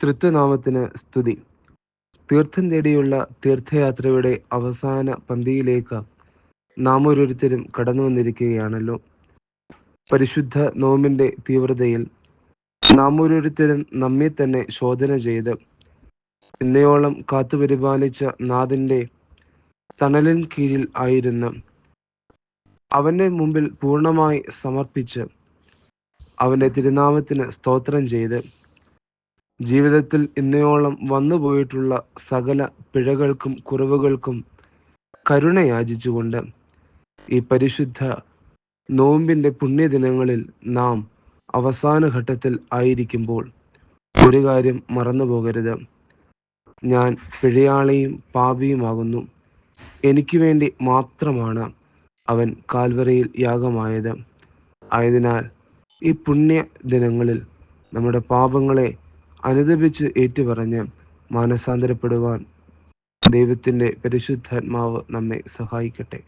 തൃത്വനാമത്തിന് സ്തുതി. തീർത്ഥം തേടിയുള്ള തീർത്ഥയാത്രയുടെ അവസാന പന്തിയിലേക്ക് നാം ഓരോരുത്തരും കടന്നു വന്നിരിക്കുകയാണല്ലോ. പരിശുദ്ധ നോമിന്റെ തീവ്രതയിൽ നാം ഓരോരുത്തരും നമ്മെ തന്നെ ശോധന ചെയ്ത് ഇന്നയോളം കാത്തുപരിപാലിച്ച നാഥന്റെ തണലിൻ കീഴിൽ ആയിരുന്ന് അവന്റെ മുമ്പിൽ പൂർണമായി സമർപ്പിച്ച് അവന്റെ തിരുനാമത്തിന് സ്തോത്രം ചെയ്ത് ജീവിതത്തിൽ ഇന്നയോളം വന്നുപോയിട്ടുള്ള സകല പിഴകൾക്കും കുറവുകൾക്കും കരുണയാചിച്ചുകൊണ്ട് ഈ പരിശുദ്ധ നോമ്പിന്റെ പുണ്യദിനങ്ങളിൽ നാം അവസാന ഘട്ടത്തിൽ ആയിരിക്കുമ്പോൾ ഒരു കാര്യം മറന്നു പോകരുത്. ഞാൻ പിഴയാളിയും പാപിയുമാകുന്നു. എനിക്ക് വേണ്ടി മാത്രമാണ് അവൻ കാൽവരയിൽ യാഗമായത്. ആയതിനാൽ ഈ പുണ്യ ദിനങ്ങളിൽ നമ്മുടെ പാപങ്ങളെ അനുദപിച്ച് ഏറ്റുപറഞ്ഞ് മാനസാന്തരപ്പെടുവാൻ ദൈവത്തിന്റെ പരിശുദ്ധാത്മാവ് നമ്മെ സഹായിക്കട്ടെ.